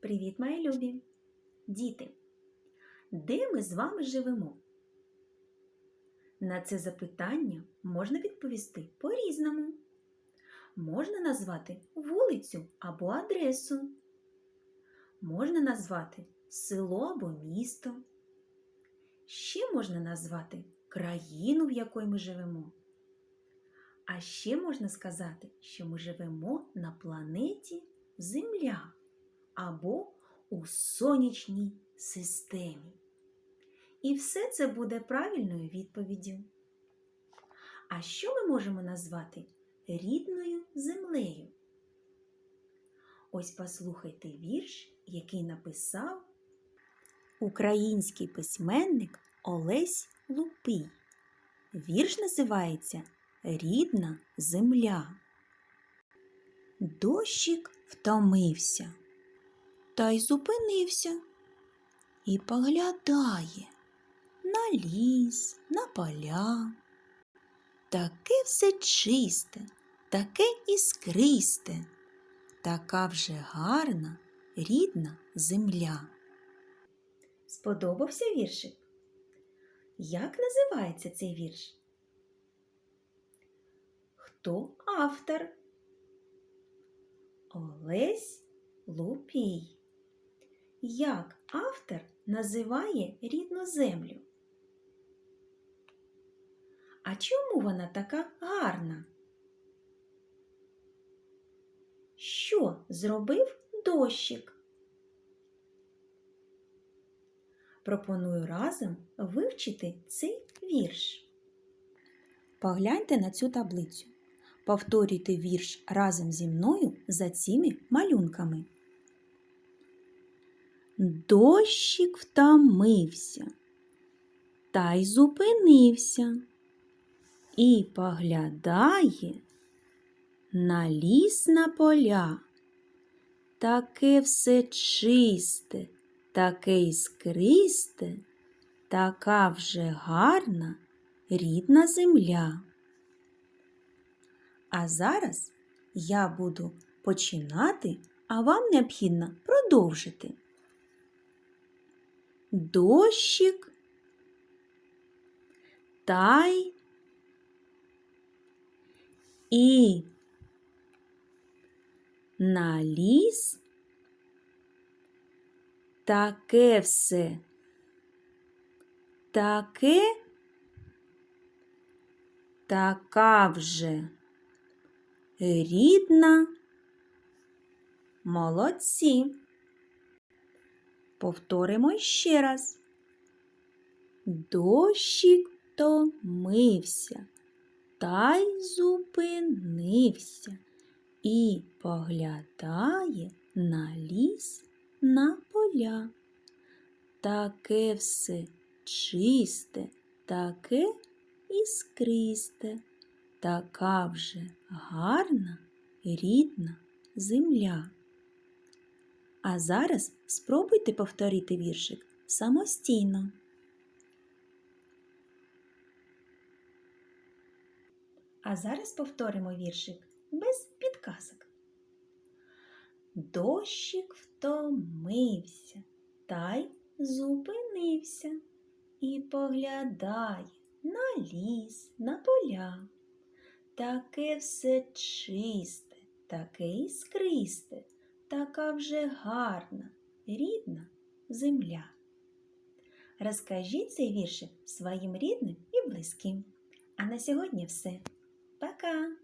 Привіт, мої любі! Діти! Де ми з вами живемо? На це запитання можна відповісти по-різному. Можна назвати вулицю або адресу. Можна назвати село або місто. Ще можна назвати країну, в якій ми живемо. А ще можна сказати, що ми живемо на планеті Земля або у сонячній системі. І все це буде правильною відповіддю. А що ми можемо назвати рідною землею? Ось послухайте вірш, який написав український письменник Олесь Лупий. Вірш називається Рідна земля. Дощик втомився та й зупинився і поглядає на ліс, на поля. Таке все чисте, таке іскристе, така вже гарна, рідна земля. Сподобався віршик? Як називається цей вірш? Хто автор? Олесь Лупій. Як автор називає рідну землю? А чому вона така гарна? Що зробив дощик? Пропоную разом вивчити цей вірш. Погляньте на цю таблицю. Повторюйте вірш разом зі мною за цими малюнками. Дощик втомився та й зупинився і поглядає на ліс на поля. Таке все чисте, таке іскристе, така вже гарна рідна земля. А зараз я буду починати, а вам необхідно продовжити. Дощик. Тай. І на ліс таке все, таке, така вже рідна. Молодці. Повторимо ще раз. Дощик томився та й зупинився і поглядає на ліс на поля. Таке все чисте, таке іскристе, така вже гарна рідна земля. А зараз спробуйте повторити віршик самостійно. А зараз повторимо віршик без підказок. Дощик втомився та й зупинився і поглядає на ліс, на поля. Таке все чисте, таке іскристе, така вже гарна, рідна земля. Розкажіть цей віршик своїм рідним і близьким. А на сьогодні все. Пока!